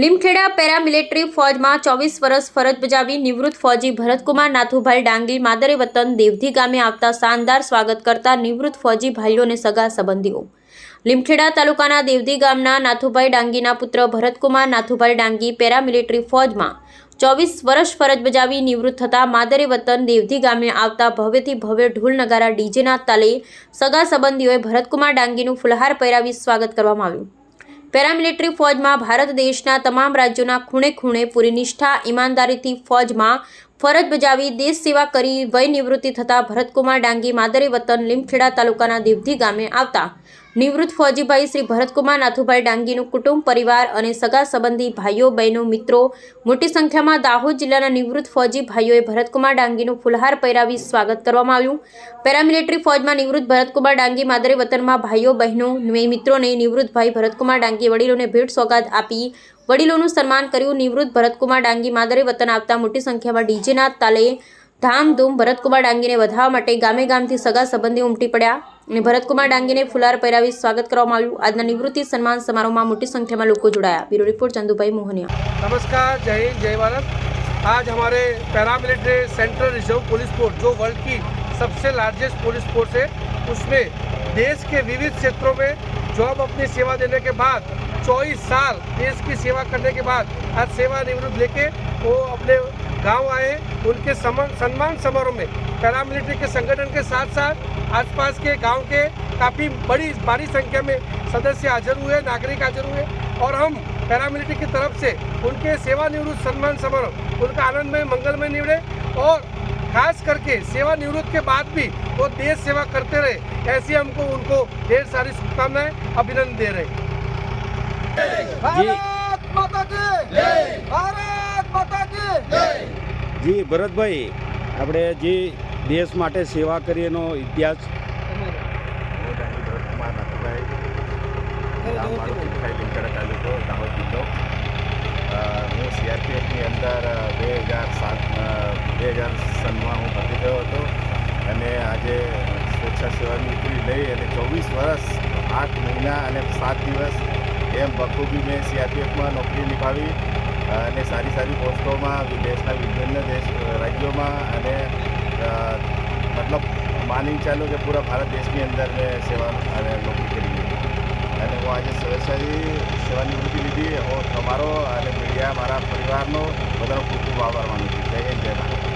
Limkheda paramilitary ફોજમાં ચોવીસ વર્ષ ફરજ બજાવી નિવૃત્ત ફૌજી ભરતકુમાર નાથુભાઈ ડાંગી, માદરે વતન દેવધી ગામે આવતા શાનદાર સ્વાગત કરતા નિવૃત્ત ફૌજી ભાઈઓ અને સગા સંબંધીઓ. લીમખેડા તાલુકાના દેવધી ગામના નાથુભાઈ ડાંગીના પુત્ર ભરતકુમાર નાથુભાઈ ડાંગી પેરામિલિટરી ફોજમાં ચોવીસ વર્ષ ફરજ બજાવી નિવૃત્ત થતા માદરે વતન દેવધી ગામે આવતા ભવ્યથી ભવ્ય ઢોલ નગારા ડીજેના તાલે સગા સંબંધીઓએ ભરતકુમાર ડાંગીનું ફુલહાર પહેરાવી સ્વાગત કરવામાં આવ્યું. પેરામિલિટરી ફોજમાં ભારત દેશના તમામ રાજ્યોના ખૂણે ખૂણે પૂરી નિષ્ઠા ઈમાનદારીથી ફોજમાં ફરજ બજાવી દેશ સેવા કરી વય નિવૃત્તિ થતા ભરતકુમાર ડાંગી, માદરે વતન લીમખેડા તાલુકાના દેવધી ગામે આવતા. નિવૃત્ત ફૌજીભાઈ શ્રી ભરતકુમાર નાથુભાઈ ડાંગીનું કુટુંબ, પરિવાર અને સગા સંબંધી ભાઈઓ, બહેનો, મિત્રો મોટી સંખ્યામાં દાહોદ જિલ્લાના નિવૃત્ત ફૌજી ભાઈઓએ ભરતકુમાર ડાંગીનું ફુલહાર પહેરાવી સ્વાગત કરવામાં આવ્યું. પેરામિલિટરી ફોજમાં નિવૃત્ત ભરતકુમાર ડાંગી, માદરે વતનમાં ભાઈઓ, બહેનો મિત્રોને નિવૃત્ત ભાઈ ભરતકુમાર ડાંગી વડીલોને ભેટ સોગાદ આપી વડીલોનું સન્માન કર્યું નિવૃત્ત ભરતકુમાર ડાંગી માદરે વતન આવતા મોટી સંખ્યામાં ડીજેના તાલે ધામધૂમ ભરતકુમાર ડાંગીને વધાવવા માટે ગામે ગામથી સગા સંબંધીઓ ઉમટી પડ્યા અને ભરતકુમાર ડાંગીને ફુલાર પહેરાવી સ્વાગત કરવામાં આવ્યું આજના નિવૃત્તિ સન્માન સમારોહમાં મોટી સંખ્યામાં લોકો જોડાયા બ્યુરો રિપોર્ટ ચંદુભાઈ મોહનિયા नमस्कार जय हिंद जय भारत आज हमारे paramilitary central reserve police force जो वर्ल्ड की सबसे लार्जेस्ट पुलिस फोर्स है उसमें देश के विविध क्षेत्रों में जॉब अपनी सेवा देने के बाद चौबीस साल देश की सेवा करने के बाद आज सेवा निवृत्त लेके वो अपने गाँव आए, उनके सम्मान समारोह में। पैरामिलिट्री के संगठन के साथ साथ आसपास के गाँव के काफ़ी बड़ी, भारी संख्या में सदस्य हाजिर हुए, नागरिक हाजिर हुए और हम पैरामिलिट्री की तरफ़ से उनके सेवानिवृत्त सम्मान समारोह, उनका आनंदमय, मंगलमय निवड़े और खास करके सेवा निवृत्त के बाद भी वो देश सेवा करते रहे, ऐसी हमको, उनको ढेर सारी शुभकामनाएँ, अभिनंदन दे रहे જી. ભરતભાઈ આપણે જે દેશ માટે સેવા કરી એનો ઇતિહાસ. હું સીઆરપીએફની અંદર બે હજાર સાત બે હજાર સનમાં હું ભરતી થયો હતો. અને આજે સ્વેચ્છા સેવાની નોકરી લઈ અને ચોવીસ વર્ષ આઠ મહિના અને સાત દિવસ એમ બખૂબી મેં સીઆરપીએફમાં નોકરી નિભાવી અને સારી સારી પોસ્ટોમાં દેશના વિભિન્ન દેશ રાજ્યોમાં અને મતલબ માની ચાલો કે પૂરા ભારત દેશની અંદર મેં સેવા અને નોકરી કરી અને હું આજે સ્વેચ્છાથી સેવાનિવૃત્તિ લીધી. હું તમારો અને મીડિયા, મારા પરિવારનો બધાનો ખૂબ ખૂબ આભાર માનું છું. જય હિન્દ, જય ભારત.